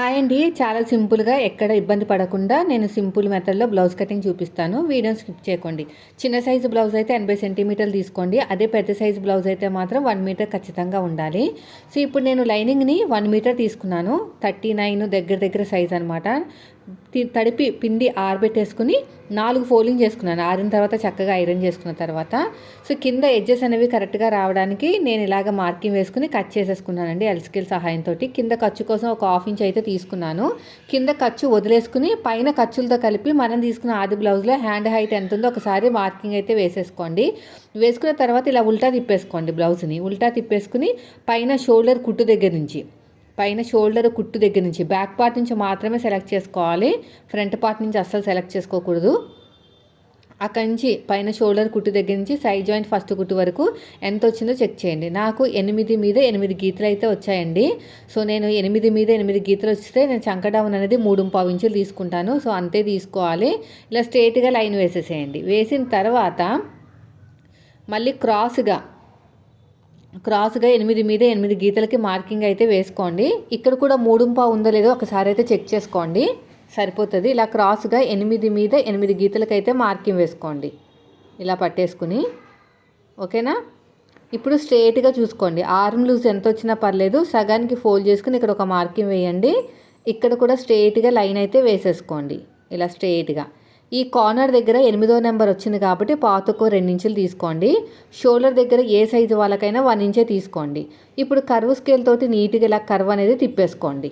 Hi అండి. చాలా సింపుల్గా ఎక్కడ ఇబ్బంది పడకుండా నేను సింపుల్ మెథడ్లో బ్లౌజ్ కటింగ్ చూపిస్తాను. వీడియోని స్కిప్ చేయకండి. చిన్న సైజు బ్లౌజ్ అయితే ఎనభై సెంటీమీటర్లు తీసుకోండి. అదే పెద్ద సైజు బ్లౌజ్ అయితే మాత్రం వన్ మీటర్ ఖచ్చితంగా ఉండాలి. సో ఇప్పుడు నేను లైనింగ్ని వన్ మీటర్ తీసుకున్నాను. థర్టీ నైన్ దగ్గర దగ్గర సైజ్ అనమాట తడిపి పిండి ఆరబెట్టేసుకుని నాలుగు ఫోల్డింగ్ చేసుకున్నాను. ఆరిన తర్వాత చక్కగా ఐరన్ చేసుకున్న తర్వాత. సో కింద ఎడ్జెస్ అనేవి కరెక్ట్గా రావడానికి నేను ఇలాగ మార్కింగ్ వేసుకుని కట్ చేసేసుకున్నానండి ఎల్స్కిల్ సహాయంతో కింద ఖర్చు కోసం ఒక హాఫ్ ఇంచ్ అయితే తీసుకున్నాను. కింద ఖర్చు వదిలేసుకుని పైన ఖర్చులతో కలిపి మనం తీసుకున్న ఆది బ్లౌజ్లో హ్యాండ్ హైట్ ఎంత ఉందో ఒకసారి మార్కింగ్ అయితే వేసేసుకోండి. వేసుకున్న తర్వాత ఇలా ఉల్టా తిప్పేసుకోండి బ్లౌజ్ని. ఉల్టా తిప్పేసుకుని పైన షోల్డర్ కుట్టు దగ్గర నుంచి. పైన షోల్డర్ కుట్టు దగ్గర నుంచి బ్యాక్ పార్ట్ నుంచి మాత్రమే సెలెక్ట్ చేసుకోవాలి. ఫ్రంట్ పార్ట్ నుంచి అస్సలు సెలెక్ట్ చేసుకోకూడదు. అక్కడి నుంచి పైన షోల్డర్ కుట్టు దగ్గర నుంచి సైడ్ జాయింట్ ఫస్ట్ కుట్టు వరకు ఎంత వచ్చిందో చెక్ చేయండి. నాకు ఎనిమిది మీద ఎనిమిది గీతలు అయితే వచ్చాయండి. సో నేను ఎనిమిది మీద ఎనిమిది గీతలు వస్తే నేను చంకడౌన్ అనేది మూడు పావు ఇంచులు తీసుకుంటాను. సో అంతే తీసుకోవాలి. ఇలా స్ట్రేట్గా లైన్ వేసేసేయండి. వేసిన తర్వాత మళ్ళీ క్రాస్గా క్రాస్గా ఎనిమిది మీద ఎనిమిది గీతలకి మార్కింగ్ అయితే వేసుకోండి. ఇక్కడ కూడా మూడుంపా ఉందో లేదో ఒకసారి అయితే చెక్ చేసుకోండి. సరిపోతుంది. ఇలా క్రాస్గా ఎనిమిది మీద ఎనిమిది గీతలకైతే మార్కింగ్ వేసుకోండి. ఇలా పట్టేసుకుని. ఓకేనా? ఇప్పుడు స్ట్రేట్గా చూసుకోండి. ఆర్మ్ లూజ్ ఎంత వచ్చినా పర్లేదు. సగానికి ఫోల్డ్ చేసుకుని ఇక్కడ ఒక మార్కింగ్ వేయండి. ఇక్కడ కూడా స్ట్రేట్గా లైన్ అయితే వేసేసుకోండి. ఇలా స్ట్రేట్గా. ఈ కార్నర్ దగ్గర ఎనిమిదో నెంబర్ వచ్చింది కాబట్టి పాతకు రెండించులు తీసుకోండి. షోల్డర్ దగ్గర ఏ సైజు వాళ్ళకైనా వన్ ఇంచే తీసుకోండి. ఇప్పుడు కర్వ్ స్కేల్ తోటి నీట్గా ఇలా కర్వ్ అనేది తిప్పేసుకోండి.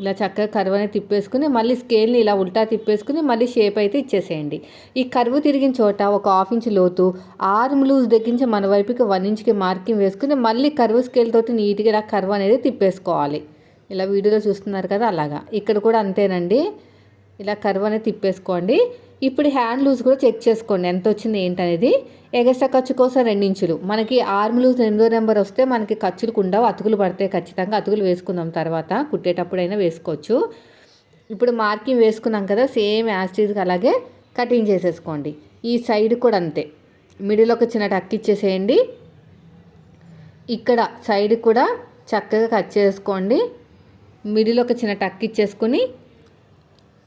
ఇలా చక్కగా కర్వ్ అనేది తిప్పేసుకుని మళ్ళీ స్కేల్ని ఇలా ఉల్టా తిప్పేసుకుని మళ్ళీ షేప్ అయితే ఇచ్చేసేయండి. ఈ కర్వ్ తిరిగిన చోట ఒక హాఫ్ ఇంచ్ లోతు ఆర్మ్ లూజ్ దగ్గరించి మన వైపుకి వన్ ఇంచ్కి మార్కింగ్ వేసుకుని మళ్ళీ కర్వ్ స్కేల్ తోటి నీట్గా ఇలా కర్వ్ అనేది తిప్పేసుకోవాలి. ఇలా వీడియోలో చూస్తున్నారు కదా అలాగా. ఇక్కడ కూడా అంతేనండి. ఇలా కర్వ్ అనేది తిప్పేసుకోండి. ఇప్పుడు హ్యాండ్ లూజ్ కూడా చెక్ చేసుకోండి. ఎంత వచ్చింది ఏంటనేది ఎగస్ట్రా ఖర్చు కోసం రెండించులు మనకి ఆర్మ్ లూజ్ ఎనిమిదో నెంబర్ వస్తే మనకి ఖర్చులు ఉండవు అతుకులు పడితే ఖచ్చితంగా. అతుకులు వేసుకుందాం తర్వాత. కుట్టేటప్పుడైనా వేసుకోవచ్చు. ఇప్పుడు మార్కింగ్ వేసుకున్నాం కదా సేమ్ యాస్టీజ్గా అలాగే కటింగ్ చేసేసుకోండి. ఈ సైడ్ కూడా అంతే. మిడిల్ ఒక చిన్న టక్ ఇచ్చేసేయండి. ఇక్కడ సైడ్ కూడా చక్కగా కట్ చేసుకోండి. మిడిల్ ఒక చిన్న టక్ ఇచ్చేసుకొని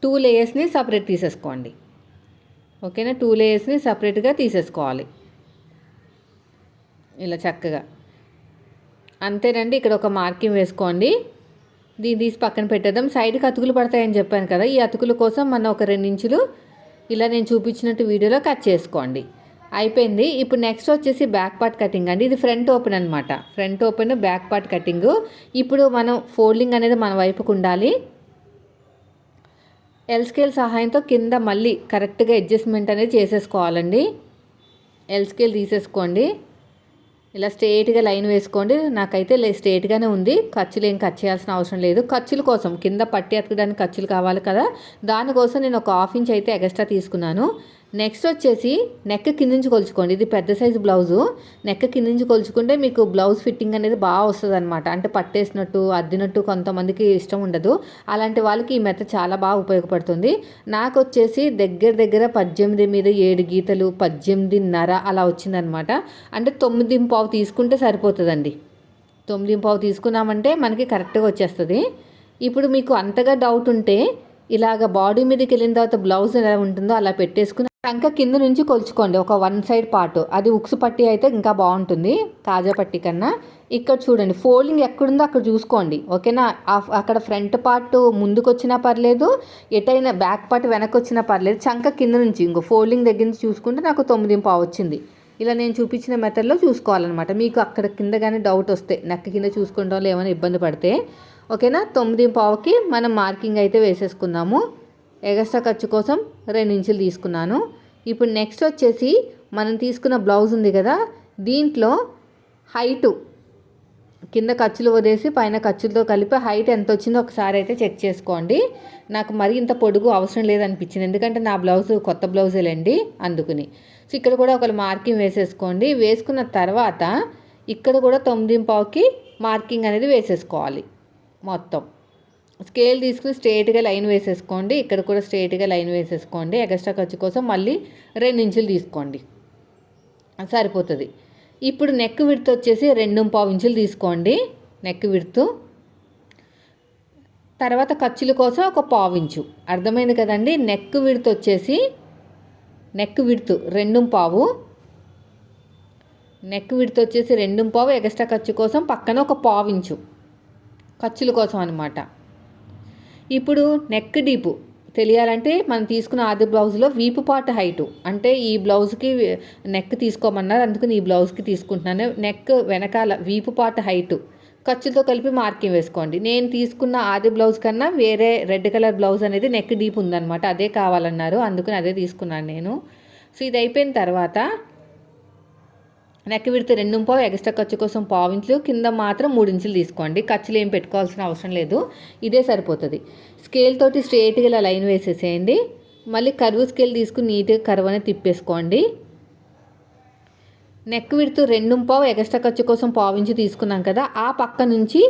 టూ లేయర్స్ని సపరేట్ తీసేసుకోండి. ఓకేనా? టూ లేయర్స్ని సపరేట్గా తీసేసుకోవాలి. ఇలా చక్కగా. అంతేనండి ఇక్కడ ఒక మార్కింగ్ వేసుకోండి. దీన్ని తీసి పక్కన పెట్టేద్దాం. సైడ్కి అతుకులు పడతాయని చెప్పాను కదా ఈ అతుకుల కోసం మనం ఒక రెండు ఇంచులు ఇలా నేను చూపించినట్టు వీడియోలో కట్ చేసుకోండి. అయిపోయింది. ఇప్పుడు నెక్స్ట్ వచ్చేసి బ్యాక్ పార్ట్ కటింగ్ అండి. ఇది ఫ్రంట్ ఓపెన్ అనమాట front open back part cutting. ఇప్పుడు మనం ఫోల్డింగ్ అనేది మన వైపుకు ఉండాలి. ఎల్ స్కేల్ సహాయంతో కింద మళ్ళీ కరెక్ట్గా అడ్జస్ట్మెంట్ అనేది చేసేసుకోవాలండి. ఎల్ స్కేల్ తీసేసుకోండి. ఇలా స్ట్రేట్గా లైన్ వేసుకోండి. నాకైతే స్ట్రేట్గానే ఉంది. ఖర్చులు ఏం కట్ చేయాల్సిన అవసరం లేదు. ఖర్చుల కోసం కింద పట్టి ఎత్తడానికి ఖర్చులు కావాలి కదా. దానికోసం నేను ఒక హాఫ్ ఇంచ్ అయితే ఎక్స్ట్రా తీసుకున్నాను. నెక్స్ట్ వచ్చేసి నెక్ కింద నుంచి కొలుచుకోండి. ఇది పెద్ద సైజు బ్లౌజు నెక్ కింద నుంచి కొలుచుకుంటే మీకు బ్లౌజ్ ఫిట్టింగ్ అనేది బాగా వస్తుంది అనమాట అంటే పట్టేసినట్టు అద్దినట్టు కొంతమందికి ఇష్టం ఉండదు. అలాంటి వాళ్ళకి ఈ మెత్త చాలా బాగా ఉపయోగపడుతుంది. నాకు వచ్చేసి దగ్గర దగ్గర పద్దెనిమిది మీద ఏడు గీతలు పద్దెనిమిదిన్నర అలా వచ్చిందనమాట అంటే తొమ్మిది పావు తీసుకుంటే సరిపోతుందండి. తొమ్మిది పావు తీసుకున్నామంటే మనకి కరెక్ట్గా వచ్చేస్తుంది. ఇప్పుడు మీకు అంతగా డౌట్ ఉంటే ఇలాగ బాడీ మీదకి వెళ్ళిన తర్వాత బ్లౌజ్ ఎలా ఉంటుందో అలా పెట్టేసుకుని టంక కింద నుంచి కొలుచుకోండి ఒక వన్ సైడ్ పార్ట్ అది ఉక్స్ పట్టి అయితే ఇంకా బాగుంటుంది కాజా పట్టి కన్నా. ఇక్కడ చూడండి ఫోల్డింగ్ ఎక్కడుందో అక్కడ చూసుకోండి ఓకేనా? అక్కడ ఫ్రంట్ పార్ట్ ముందుకు వచ్చినా పర్లేదు ఎటైనా బ్యాక్ పార్ట్ వెనక్కి వచ్చినా పర్లేదు. చంక కింద నుంచి ఇంకో ఫోల్డింగ్ దగ్గర నుంచి చూసుకుంటే నాకు తొమ్మిది పావు వచ్చింది. ఇలా నేను చూపించిన మెథడ్లో చూసుకోవాలన్నమాట. మీకు అక్కడ కింద కానీ డౌట్ వస్తే నెక్క కింద చూసుకుంటాం ఏమైనా ఇబ్బంది పడితే ఓకేనా? తొమ్మిది పావుకి మనం మార్కింగ్ అయితే వేసేసుకుందాము ఎగస్ట్రా ఖర్చు కోసం రెండు ఇంచులు తీసుకున్నాను. ఇప్పుడు నెక్స్ట్ వచ్చేసి మనం తీసుకున్న బ్లౌజ్ ఉంది కదా దీంట్లో హైటు కింద ఖర్చులు వదిలేసి పైన ఖర్చులతో కలిపి హైట్ ఎంత వచ్చిందో ఒకసారి అయితే చెక్ చేసుకోండి. నాకు మరి ఇంత పొడుగు అవసరం లేదనిపించింది ఎందుకంటే నా బ్లౌజ్ కొత్త బ్లౌజేలేండి అందుకుని. సో ఇక్కడ కూడా ఒక మార్కింగ్ వేసేసుకోండి. వేసుకున్న తర్వాత ఇక్కడ కూడా తొమ్మిది పావుకి మార్కింగ్ అనేది వేసేసుకోవాలి మొత్తం. స్కేల్ తీసుకుని స్ట్రేట్గా లైన్ వేసేసుకోండి. ఇక్కడ కూడా స్ట్రేట్గా లైన్ వేసేసుకోండి. ఎక్స్ట్రా ఖర్చు కోసం మళ్ళీ రెండు ఇంచులు తీసుకోండి. సరిపోతుంది. ఇప్పుడు నెక్ విడత వచ్చేసి రెండు పావు ఇంచులు తీసుకోండి. నెక్ విడుతు. తర్వాత ఖర్చుల కోసం ఒక పావు ఇంచు. అర్థమైంది కదండి? నెక్ విడత వచ్చేసి నెక్ విడుతు రెండు పావు. నెక్ విడత వచ్చేసి రెండు పావు. ఎక్స్ట్రా ఖర్చు కోసం పక్కన ఒక పావు ఇంచు. ఖర్చుల కోసం అనమాట ఇప్పుడు నెక్ డీపు తెలియాలంటే మనం తీసుకున్న ఆది బ్లౌజ్లో వీపు పార్ట్ హైటు అంటే ఈ బ్లౌజ్కి నెక్ తీసుకోమన్నారు అందుకని ఈ బ్లౌజ్కి తీసుకుంటున్నాను. నెక్ వెనకాల వీపు పార్ట్ హైటు ఖర్చుతో కలిపి మార్కింగ్ వేసుకోండి. నేను తీసుకున్న ఆది బ్లౌజ్ కన్నా వేరే రెడ్ కలర్ బ్లౌజ్ అనేది నెక్ డీప్ ఉందనమాట అదే కావాలన్నారు అందుకని అదే తీసుకున్నాను నేను. సో ఇది అయిపోయిన తర్వాత నెక్ విడితే రెండు పావు ఎక్స్ట్రా ఖర్చు కోసం పావించులు కింద మాత్రం మూడు ఇంచులు తీసుకోండి. ఖర్చులు ఏం పెట్టుకోవాల్సిన అవసరం లేదు. ఇదే సరిపోతుంది. స్కేల్ తోటి స్ట్రేట్గా ఇలా లైన్ వేసేసేయండి. మళ్ళీ కరువు స్కేల్ తీసుకుని నీట్గా కరువు అనేది తిప్పేసుకోండి. నెక్ విడుతూ రెండు పావు ఎక్స్ట్రా ఖర్చు కోసం పావించి తీసుకున్నాం కదా ఆ పక్క నుంచి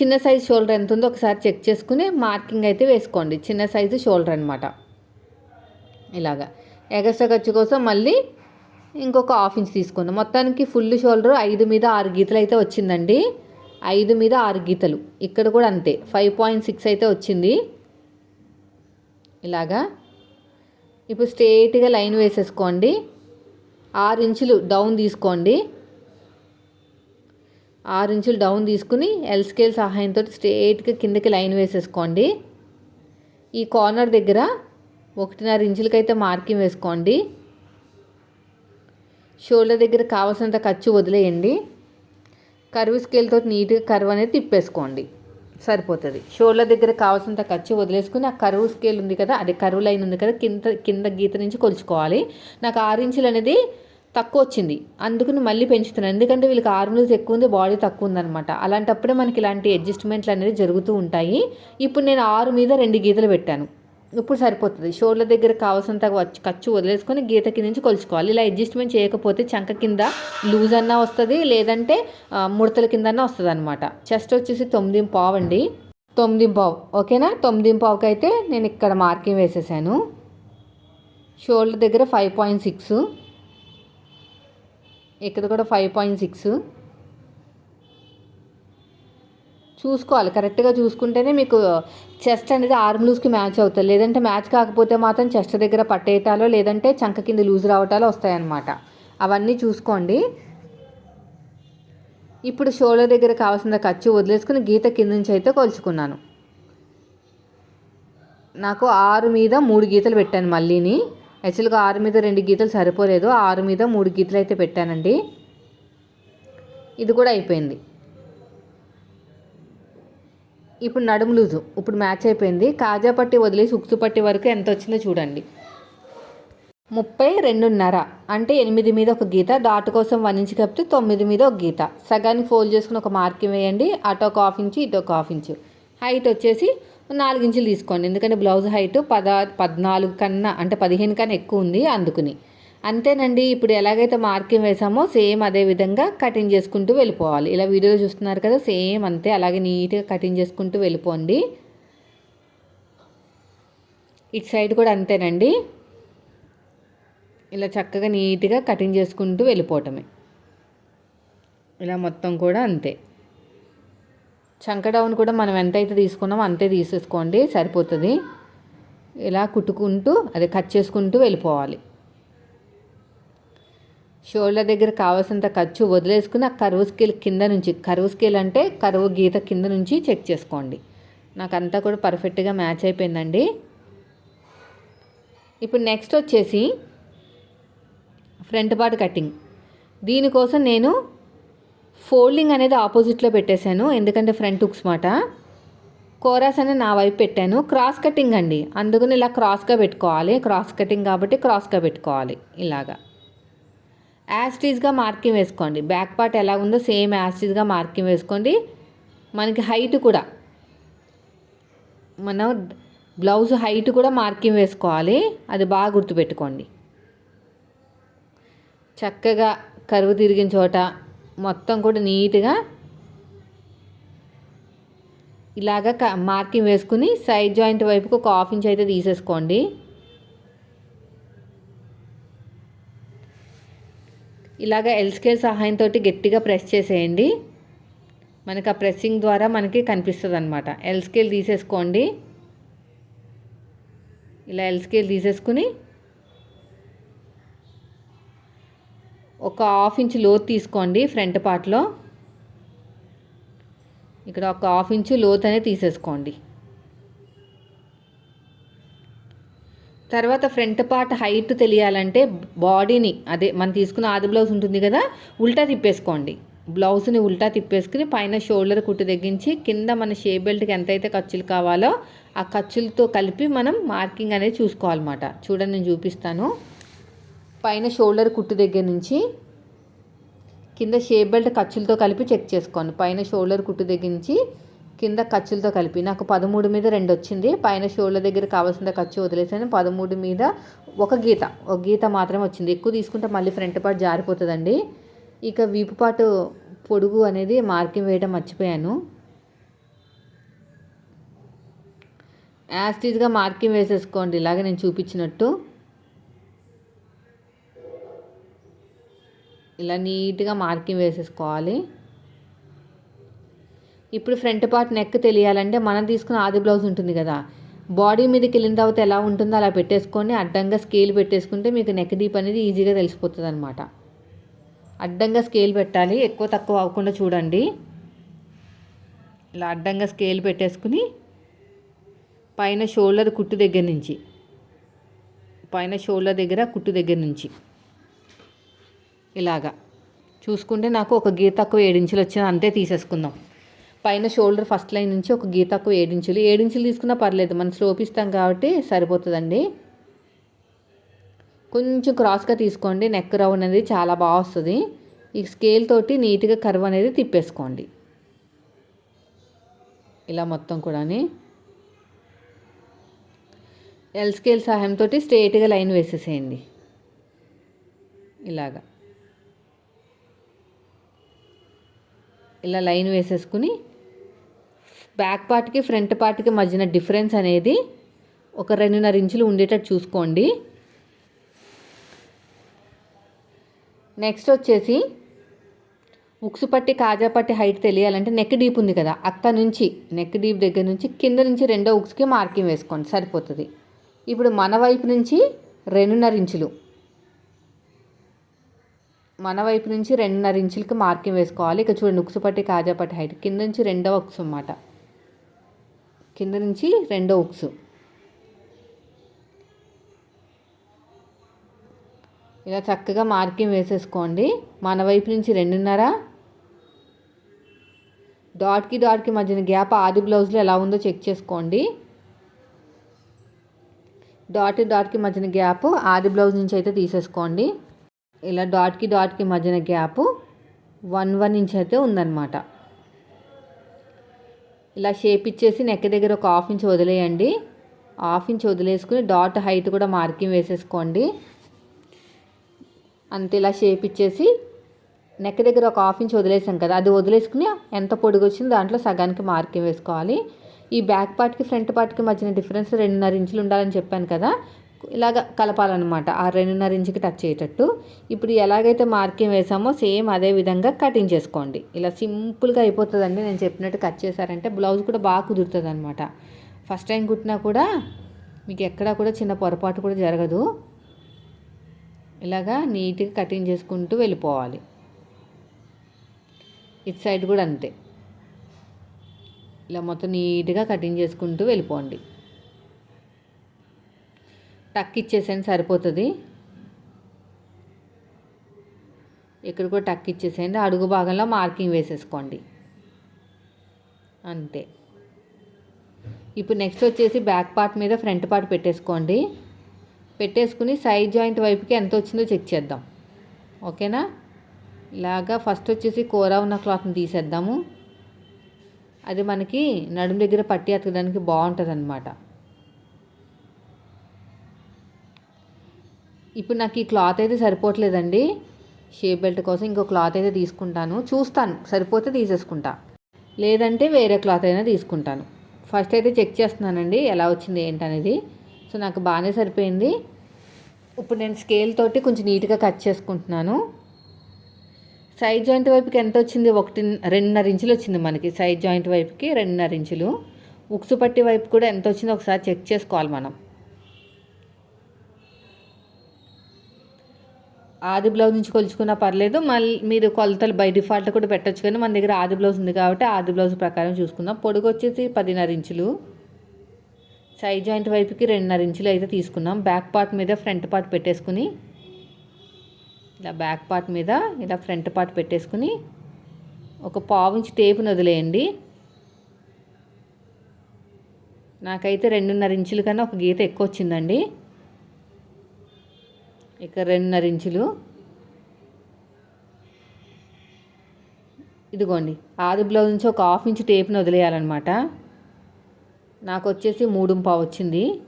చిన్న సైజు షోల్డర్ ఎంత ఉందో ఒకసారి చెక్ చేసుకుని మార్కింగ్ అయితే వేసుకోండి. చిన్న సైజు షోల్డర్ అనమాట ఇలాగా. ఎక్స్ట్రా ఖర్చు కోసం మళ్ళీ ఇంకొక హాఫ్ ఇంచ్ తీసుకుందాం. మొత్తానికి ఫుల్ షోల్డర్ ఐదు మీద ఆరు గీతలు అయితే వచ్చిందండి. ఐదు మీద ఆరు గీతలు. ఇక్కడ కూడా అంతే. ఫైవ్ పాయింట్ సిక్స్ అయితే వచ్చింది. ఇలాగా. ఇప్పుడు స్ట్రేట్గా లైన్ వేసేసుకోండి. ఆరు ఇంచులు డౌన్ తీసుకోండి. ఆరు ఇంచులు డౌన్ తీసుకుని ఎల్ స్కేల్ సహాయంతో స్ట్రేట్గా కిందకి లైన్ వేసేసుకోండి. ఈ కార్నర్ దగ్గర ఒకటిన్నర ఇంచులకైతే మార్కింగ్ వేసుకోండి. షోల్డర్ దగ్గర కావాల్సినంత ఖర్చు వదిలేయండి. కరువు స్కేల్తో నీట్గా కరువు అనేది తిప్పేసుకోండి. సరిపోతుంది. షోల్డర్ దగ్గర కావాల్సినంత ఖర్చు వదిలేసుకుని ఆ కరువు స్కేల్ ఉంది కదా అది కరువు లైన్ ఉంది కదా కింద కింద గీత నుంచి కొలుచుకోవాలి. నాకు ఆరు ఇంచులు అనేది తక్కువ వచ్చింది. అందుకని మళ్ళీ పెంచుతున్నాను. ఎందుకంటే వీళ్ళకి ఆర్మ్లూస్ ఎక్కువ ఉంది బాడీ తక్కువ ఉందనమాట అలాంటప్పుడే మనకి ఇలాంటి అడ్జస్ట్మెంట్లు అనేది జరుగుతూ ఉంటాయి. ఇప్పుడు నేను ఆరు మీద రెండు గీతలు పెట్టాను. ఇప్పుడు సరిపోతుంది. షోర్ల దగ్గర కావాల్సినంత ఖర్చు వదిలేసుకొని గీత కింద నుంచి కొలుచుకోవాలి. ఇలా అడ్జస్ట్మెంట్ చేయకపోతే చంక కింద లూజ్ అన్నా వస్తుంది లేదంటే ముడతల కింద వస్తుంది అనమాట చెస్ట్ వచ్చేసి తొమ్మిది పావు అండి తొమ్మిది పావు ఓకేనా? తొమ్మిది పావుకి అయితే నేను ఇక్కడ మార్కింగ్ వేసేసాను. షోల్డర్ దగ్గర ఫైవ్ పాయింట్ సిక్స్ ఇక్కడ కూడా ఫైవ్ పాయింట్ సిక్స్ చూసుకోవాలి. కరెక్ట్గా చూసుకుంటేనే మీకు చెస్ట్ అనేది ఆర్మ్ లూజ్కి మ్యాచ్ అవుతుంది. లేదంటే మ్యాచ్ కాకపోతే మాత్రం చెస్ట్ దగ్గర పట్టేయటాలో లేదంటే చంక కింద లూజ్ రావటాలో వస్తాయన్నమాట. అవన్నీ చూసుకోండి. ఇప్పుడు షోల్డర్ దగ్గర కావాల్సిన ఖర్చు వదిలేసుకుని గీత కింద నుంచి అయితే కొలుచుకున్నాను. నాకు ఆరు మీద మూడు గీతలు పెట్టాను మళ్ళీని. యాక్చువల్గా ఆరు మీద రెండు గీతలు సరిపోలేదు. ఆరు మీద మూడు గీతలు అయితే పెట్టానండి. ఇది కూడా అయిపోయింది. ఇప్పుడు నడుము లూజు. ఇప్పుడు మ్యాచ్ అయిపోయింది. కాజా పట్టి వదిలేసి ఉక్సు పట్టి వరకు ఎంత వచ్చిందో చూడండి. ముప్పై రెండున్నర. అంటే ఎనిమిది మీద ఒక గీత. డాట్ కోసం వన్ ఇంచ్ కప్పితే తొమ్మిది మీద ఒక గీత. సగానికి ఫోల్డ్ చేసుకుని ఒక మార్కింగ్ వేయండి. అటు ఒక హాఫ్ ఇంచు ఇటు ఒక హాఫ్ ఇంచు. హైట్ వచ్చేసి నాలుగు ఇంచులు తీసుకోండి. ఎందుకంటే బ్లౌజ్ హైట్ పద పద్నాలుగు కన్నా అంటే పదిహేను కన్నా ఎక్కువ ఉంది అందుకుని. అంతేనండి ఇప్పుడు ఎలాగైతే మార్కింగ్ వేసామో సేమ్ అదే విధంగా కటింగ్ చేసుకుంటూ వెళ్ళిపోవాలి. ఇలా వీడియోలో చూస్తున్నారు కదా సేమ్ అంతే అలాగే నీట్గా కటింగ్ చేసుకుంటూ వెళ్ళిపోండి. ఇటు సైడ్ కూడా అంతేనండి. ఇలా చక్కగా నీట్గా కటింగ్ చేసుకుంటూ వెళ్ళిపోవటమే. ఇలా మొత్తం కూడా అంతే. చంక డౌన్ కూడా మనం ఎంతైతే తీసుకున్నామో అంతే తీసేసుకోండి సరిపోతుంది. ఇలా కుట్టుకుంటూ అదే కట్ చేసుకుంటూ వెళ్ళిపోవాలి. షోల్డర్ దగ్గర కావాల్సినంత ఖర్చు వదిలేసుకుని ఆ కరువు స్కేల్ కింద నుంచి కరువు స్కేల్ అంటే కరువు గీత కింద నుంచి చెక్ చేసుకోండి. నాకు అంతా కూడా పర్ఫెక్ట్గా మ్యాచ్ అయిపోయిందండి. ఇప్పుడు నెక్స్ట్ వచ్చేసి ఫ్రంట్ పార్ట్ కటింగ్. దీనికోసం నేను ఫోల్డింగ్ అనేది ఆపోజిట్లో పెట్టేశాను ఎందుకంటే ఫ్రంట్ హుక్స్ మాట. కోరాస్ అనేది నా వైపు పెట్టాను. క్రాస్ కటింగ్ అండి. అందుకని ఇలా క్రాస్గా పెట్టుకోవాలి. క్రాస్ కటింగ్ కాబట్టి క్రాస్గా పెట్టుకోవాలి. ఇలాగా. యాస్టీజ్గా మార్కింగ్ వేసుకోండి. బ్యాక్ పార్ట్ ఎలా ఉందో సేమ్ యాస్టీజ్గా మార్కింగ్ వేసుకోండి. మనకి హైట్ కూడా మనం బ్లౌజ్ హైట్ కూడా మార్కింగ్ వేసుకోవాలి. అది బాగా గుర్తుపెట్టుకోండి. చక్కగా కరువు తిరిగిన చోట మొత్తం కూడా నీట్గా ఇలాగ మార్కింగ్ వేసుకుని సైడ్ జాయింట్ వైపుకు ఒక హాఫ్ ఇంచ్ అయితే తీసేసుకోండి. ఇలాగ ఎల్ స్కేల్ సహాయంతో గట్టిగా ప్రెస్ చేసేయండి. మనకి ఆ ప్రెస్సింగ్ ద్వారా మనకి కనిపిస్తుంది అనమాట ఎల్ స్కేల్ తీసేసుకోండి. ఇలా ఎల్ స్కేల్ తీసేసుకుని ఒక హాఫ్ ఇంచ్ లోతు తీసుకోండి ఫ్రంట్ పార్ట్లో ఇక్కడ ఒక హాఫ్ ఇంచు లోత్ అనేది తీసేసుకోండి. తర్వాత ఫ్రంట్ పార్ట్ హైట్ తెలియాలంటే బాడీని అదే మనం తీసుకున్న ఆది బ్లౌజ్ ఉంటుంది కదా ఉల్టా తిప్పేసుకోండి. బ్లౌజ్ని ఉల్టా తిప్పేసుకుని పైన షోల్డర్ కుట్టు తగ్గించి కింద మన షే బెల్ట్కి ఎంతైతే ఖర్చులు కావాలో ఆ ఖర్చులతో కలిపి మనం మార్కింగ్ అనేది చూసుకోవాలన్నమాట. చూడండి నేను చూపిస్తాను. పైన షోల్డర్ కుట్టు దగ్గర నుంచి కింద షేప్ బెల్ట్ ఖర్చులతో కలిపి చెక్ చేసుకోండి. పైన షోల్డర్ కుట్టు దగ్గర నుంచి కింద ఖర్చులతో కలిపి. నాకు పదమూడు మీద రెండు వచ్చింది పైన షోల్డర్ దగ్గర కావాల్సిన ఖర్చు వదిలేసాను పదమూడు మీద ఒక గీత. ఒక గీత మాత్రమే వచ్చింది. ఎక్కువ తీసుకుంటే మళ్ళీ ఫ్రంట్ పార్ట్ జారిపోతుందండి. ఇక వీపు పాటు పొడుగు అనేది మార్కింగ్ వేయడం మర్చిపోయాను. యాస్టీజ్గా మార్కింగ్ వేసేసుకోండి. ఇలాగ నేను చూపించినట్టు. ఇలా నీట్గా మార్కింగ్ వేసేసుకోవాలి. ఇప్పుడు ఫ్రంట్ పార్ట్ నెక్ తెలియాలంటే మనం తీసుకున్న ఆది బ్లౌజ్ ఉంటుంది కదా. బాడీ మీదకి వెళ్ళిన తర్వాత ఎలా ఉంటుందో అలా పెట్టేసుకొని అడ్డంగా స్కేల్ పెట్టేసుకుంటే మీకు నెక్ డీప్ అనేది ఈజీగా తెలిసిపోతుంది అనమాట అడ్డంగా స్కేల్ పెట్టాలి ఎక్కువ తక్కువ అవ్వకుండా చూడండి. ఇలా అడ్డంగా స్కేల్ పెట్టేసుకుని పైన షోల్డర్ కుట్టు దగ్గర నుంచి పైన షోల్డర్ దగ్గర కుట్టు దగ్గర నుంచి ఇలాగా. చూసుకుంటే నాకు ఒక గీత తక్కువ ఏడించులు వచ్చిన అంతే తీసేసుకుందాం. పైన షోల్డర్ ఫస్ట్ లైన్ నుంచి ఒక గీతకు ఏడించులు. ఏడించులు తీసుకున్నా పర్లేదు మనం స్లోప్ ఇస్తాం కాబట్టి సరిపోతుందండి. కొంచెం క్రాస్గా తీసుకోండి నెక్ రౌండ్ అనేది చాలా బాగా వస్తుంది. ఈ స్కేల్ తోటి నీట్గా కర్వ్ అనేది తిప్పేసుకోండి. ఇలా మొత్తం కూడా ఎల్ స్కేల్ సహాయంతో స్ట్రేట్గా లైన్ వేసేసేయండి. ఇలాగా. ఇలా లైన్ వేసేసుకుని బ్యాక్ పార్ట్కి ఫ్రంట్ పార్ట్కి మధ్యన డిఫరెన్స్ అనేది ఒక రెండున్నర ఇంచులు ఉండేటట్టు చూసుకోండి. నెక్స్ట్ వచ్చేసి ఉక్సు పట్టి కాజా పట్టి హైట్ తెలియాలంటే నెక్ డీప్ ఉంది కదా అక్కడ నుంచి నెక్ డీప్ దగ్గర నుంచి కింద నుంచి రెండో ఉక్స్కి మార్కింగ్ వేసుకోండి సరిపోతుంది. ఇప్పుడు మన వైపు నుంచి రెండున్నర ఇంచులు. మన వైపు నుంచి రెండున్నర ఇంచులకి మార్కింగ్ వేసుకోవాలి. ఇక చూడండి ఉక్సు పట్టి కాజా పట్టి హైట్ కింద నుంచి రెండో ఉక్స్ అన్నమాట. కింద నుంచి రెండో ఉక్స్. ఇలా చక్కగా మార్కింగ్ వేసేసుకోండి. మన వైపు నుంచి రెండున్నర. డాట్కి డాట్కి మధ్యన గ్యాప్ ఆది బ్లౌజ్లో ఎలా ఉందో చెక్ చేసుకోండి. డాట్ డాట్కి మధ్యన గ్యాప్ ఆది బ్లౌజ్ నుంచి అయితే తీసేసుకోండి. ఇలా డాట్కి డాట్కి మధ్యన గ్యాప్ వన్ వన్ ఇంచ్ అయితే ఉందన్నమాట. ఇలా షేప్ ఇచ్చేసి నెక్ దగ్గర ఒక హాఫ్ ఇంచ్ వదిలేయండి. హాఫ్ ఇంచ్ వదిలేసుకుని డాట్ హైట్ కూడా మార్కింగ్ వేసేసుకోండి. అంతే ఇలా షేప్ ఇచ్చేసి నెక్ దగ్గర ఒక హాఫ్ ఇంచ్ వదిలేసాం కదా అది వదిలేసుకుని ఎంత పొడుగు వచ్చిందో దాంట్లో సగానికి మార్కింగ్ వేసుకోవాలి. ఈ బ్యాక్ పార్ట్కి ఫ్రంట్ పార్ట్కి మధ్యన డిఫరెన్స్ రెండున్నర ఇంచులు ఉండాలని చెప్పాను కదా ఇలాగ కలపాలన్నమాట. ఆ రెండున్నర ఇంచుకి టచ్ అయ్యేటట్టు ఇప్పుడు ఎలాగైతే మార్కింగ్ వేసామో సేమ్ అదే విధంగా కటింగ్ చేసుకోండి. ఇలా సింపుల్గా అయిపోతుందండి. నేను చెప్పినట్టు కట్ చేశారంటే బ్లౌజ్ కూడా బాగా కుదురుతుంది అనమాట ఫస్ట్ టైం కుట్టినా కూడా మీకు ఎక్కడా కూడా చిన్న పొరపాటు కూడా జరగదు. ఇలాగా నీట్గా కటింగ్ చేసుకుంటూ వెళ్ళిపోవాలి. ఇటు సైడ్ కూడా అంతే. ఇలా మొత్తం నీట్గా కటింగ్ చేసుకుంటూ వెళ్ళిపోండి. టక్ ఇచ్చేసేయండి సరిపోతుంది. ఇక్కడ కూడా టక్ ఇచ్చేసేయండి అడుగు భాగంలో మార్కింగ్ వేసేసుకోండి. అంతే. ఇప్పుడు నెక్స్ట్ వచ్చేసి బ్యాక్ పార్ట్ మీద ఫ్రంట్ పార్ట్ పెట్టేసుకోండి. పెట్టేసుకుని సైడ్ జాయింట్ వైపుకి ఎంత వచ్చిందో చెక్ చేద్దాం. ఓకేనా? ఇలాగా ఫస్ట్ వచ్చేసి కూర ఉన్న క్లాత్ని తీసేద్దాము. అది మనకి నడుము దగ్గర పట్టి అతకడానికి బాగుంటుంది అనమాట ఇప్పుడు నాకు ఈ క్లాత్ అయితే సరిపోవట్లేదండి. షేప్ బెల్ట్ కోసం ఇంకో క్లాత్ అయితే తీసుకుంటాను. చూస్తాను. సరిపోతే తీసేసుకుంటా. లేదంటే వేరే క్లాత్ అయినా తీసుకుంటాను. ఫస్ట్ అయితే చెక్ చేస్తున్నానండి. ఎలా వచ్చింది ఏంటనేది. సో నాకు బాగానే సరిపోయింది. ఇప్పుడు నేను స్కేల్ తోటి కొంచెం నీట్గా కట్ చేసుకుంటున్నాను. సైడ్ జాయింట్ వైపుకి ఎంత వచ్చింది? ఒకటి రెండున్నర ఇంచులు వచ్చింది మనకి. సైడ్ జాయింట్ వైపుకి రెండున్నర ఇంచులు. ఉక్సు పట్టి వైపు కూడా ఎంత వచ్చిందో ఒకసారి చెక్ చేసుకోవాలి మనం. ఆది బ్లౌజ్ నుంచి కొలుచుకున్నా పర్లేదు. మళ్ళీ మీరు కొలతలు బై డిఫాల్ట్ కూడా పెట్టచ్చు కానీ మన దగ్గర ఆది బ్లౌజ్ ఉంది కాబట్టి ఆది బ్లౌజ్ ప్రకారం చూసుకుందాం. పొడుగు వచ్చేసి పదిన్నర ఇంచులు. సైడ్ జాయింట్ వైపుకి రెండున్నర ఇంచులు అయితే తీసుకున్నాం. బ్యాక్ పార్ట్ మీద ఫ్రంట్ పార్ట్ పెట్టేసుకుని ఇలా బ్యాక్ పార్ట్ మీద ఇలా ఫ్రంట్ పార్ట్ పెట్టేసుకుని ఒక పావు ఇంచు టేపును వదిలేయండి. నాకైతే రెండున్నర ఇంచుల కన్నా ఒక గీత ఎక్కువ వచ్చిందండి. ఇక రెండున్నర ఇంచులు. ఇదిగోండి ఆది బ్లౌజ్ నుంచి ఒక హాఫ్ ఇంచ్ టేప్ని వదిలేయాలన్నమాట. నాకు వచ్చేసి మూడు పావు వచ్చింది.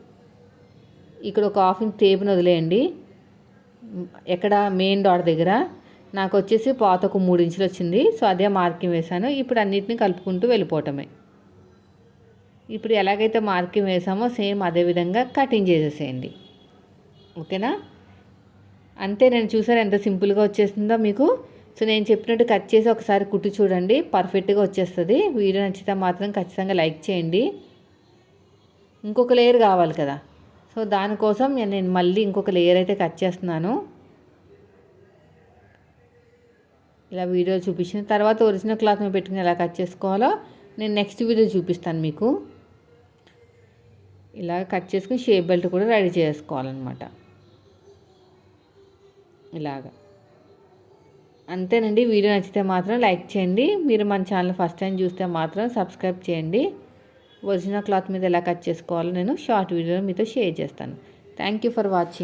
ఇక్కడ ఒక హాఫ్ ఇంచ్ టేప్ని వదిలేయండి. ఎక్కడ? మెయిన్ డాట్ దగ్గర. నాకు వచ్చేసి పాత ఒక మూడు ఇంచులు వచ్చింది. సో అదే మార్కింగ్ వేశాను. ఇప్పుడు అన్నిటిని కలుపుకుంటూ వెళ్ళిపోవటమే. ఇప్పుడు ఎలాగైతే మార్కింగ్ వేసామో సేమ్ అదే విధంగా కటింగ్ చేసేసేయండి. ఓకేనా? అంతే నేను చూసాను ఎంత సింపుల్గా వచ్చేస్తుందో మీకు. సో నేను చెప్పినట్టు కట్ చేసి ఒకసారి కుట్టి చూడండి. పర్ఫెక్ట్గా వచ్చేస్తుంది. వీడియో నచ్చితే మాత్రం ఖచ్చితంగా లైక్ చేయండి. ఇంకొక లేయర్ కావాలి కదా. సో దానికోసం నేను మళ్ళీ ఇంకొక లేయర్ అయితే కట్ చేస్తున్నాను. ఇలా వీడియో చూపించిన తర్వాత ఒరిజినల్ క్లాత్ మీద పెట్టుకుని ఎలా కట్ చేసుకోవాలో నేను నెక్స్ట్ వీడియో చూపిస్తాను మీకు. ఇలా కట్ చేసుకుని షేప్ బెల్ట్ కూడా రెడీ చేసుకోవాలన్నమాట. ఇలాగా. అంతేనండి. వీడియో నచ్చితే మాత్రం లైక్ చేయండి. మీరు మన ఛానల్ ఫస్ట్ టైం చూస్తే మాత్రం సబ్స్క్రైబ్ చేయండి. ఒరిజినల్ క్లాత్ మీద ఎలా కట్ చేసుకోవాలో నేను షార్ట్ వీడియోలో మీతో షేర్ చేస్తాను. Thank you for watching.